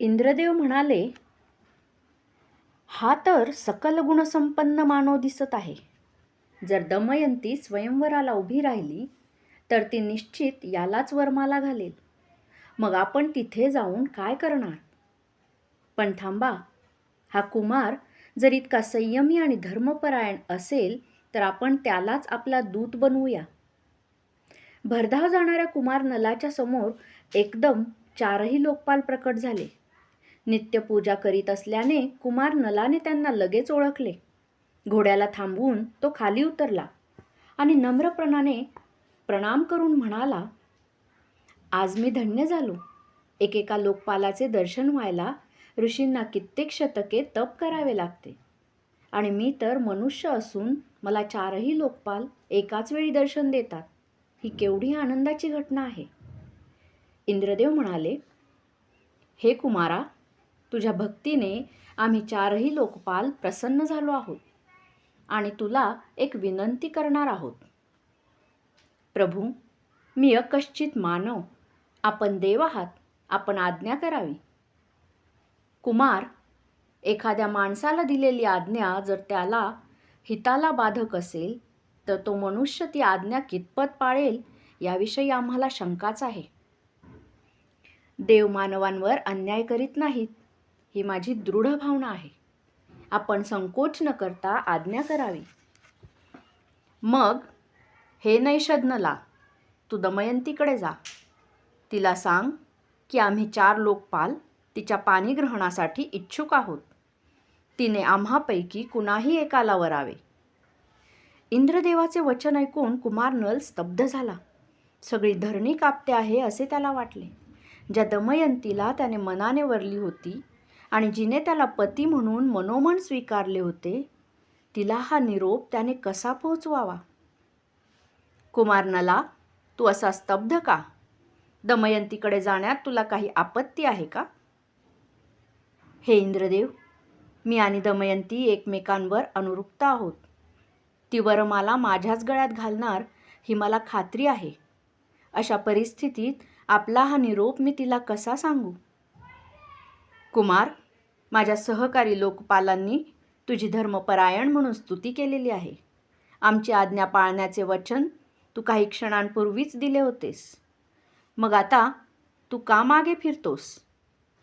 इंद्रदेव म्हणाले हा तर सकल गुणसंपन्न मानव दिसत आहे. जर दमयंती स्वयंवराला उभी राहिली तर ती निश्चित यालाच वरमाला घालेल. मग आपण तिथे जाऊन काय करणार? पण थांबा हा कुमार जर इतका संयमी आणि धर्मपरायण असेल तर आपण त्यालाच आपला दूत बनवूया. भरधाव जाणाऱ्या कुमार नलाच्या समोर एकदम चारही लोकपाल प्रकट झाले. नित्यपूजा करीत असल्याने कुमार नलाने त्यांना लगेच ओळखले. घोड्याला थांबवून तो खाली उतरला आणि नम्रप्रणाने प्रणाम करून म्हणाला आज मी धन्य झालो. एकेका लोकपालाचे दर्शन व्हायला ऋषींना कित्येक शतके तप करावे लागते. आणि मी तर मनुष्य असून मला चारही लोकपाल एकाच वेळी दर्शन देतात. ही केवढी आनंदाची घटना आहे. इंद्रदेव म्हणाले हे कुमारा तुझ्या भक्तीने आम्ही चारही लोकपाल प्रसन्न झालो आहोत आणि तुला एक विनंती करणार आहोत. प्रभू मी अकश्चित मानव आपण देव आहात आपण आज्ञा करावी. कुमार एखाद्या माणसाला दिलेली आज्ञा जर त्याला हिताला बाधक असेल तर तो मनुष्य ती आज्ञा कितपत पाळेल याविषयी आम्हाला शंकाच आहे. देव मानवांवर अन्याय करीत नाहीत. ही माझी दृढ भावना आहे. आपण संकोच न करता आज्ञा करावी. मग हे नैषज्ञला तू दमयंतीकडे जा. तिला सांग की आम्ही चार लोकपाल तिच्या पाणीग्रहणासाठी इच्छुक आहोत. तिने आम्हापैकी कुणाही एकाला वरावे. इंद्रदेवाचे वचन ऐकून कुमार नल स्तब्ध झाला. सगळी धरणी कापते आहे असे त्याला वाटले. ज्या दमयंतीला त्याने मनाने वरली होती आणि जिने त्याला पती म्हणून मनोमन स्वीकारले होते तिला हा निरोप त्याने कसा पोहोचवावा कुमारनला तू असा स्तब्ध का? दमयंतीकडे जाण्यात तुला काही आपत्ती आहे का? हे इंद्रदेव मी आणि दमयंती एकमेकांवर अनुरुक्त आहोत. ती वरमाला माझ्याच गळ्यात घालणार ही मला खात्री आहे. अशा परिस्थितीत आपला हा निरोप मी तिला कसा सांगू? कुमार माझ्या सहकारी लोकपालांनी तुझी धर्मपरायण म्हणून स्तुती केलेली आहे. आमची आज्ञा पाळण्याचे वचन तू काही क्षणांपूर्वीच दिले होतेस. मग आता तू का मागे फिरतोस?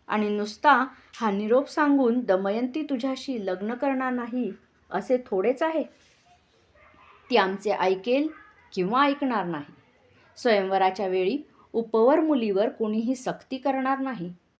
आणि नुसता हा निरोप सांगून दमयंती तुझ्याशी लग्न करणार नाही असे थोडेच आहे? ती आमचे ऐकेल किंवा ऐकणार नाही. स्वयंवराच्या वेळी उपवर मुलीवर कोणीही सक्ती करणार नाही.